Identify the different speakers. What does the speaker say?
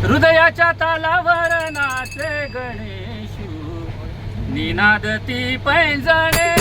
Speaker 1: हृदयाच्या तालावर नाचे गणेशू. निनादती पैंजणे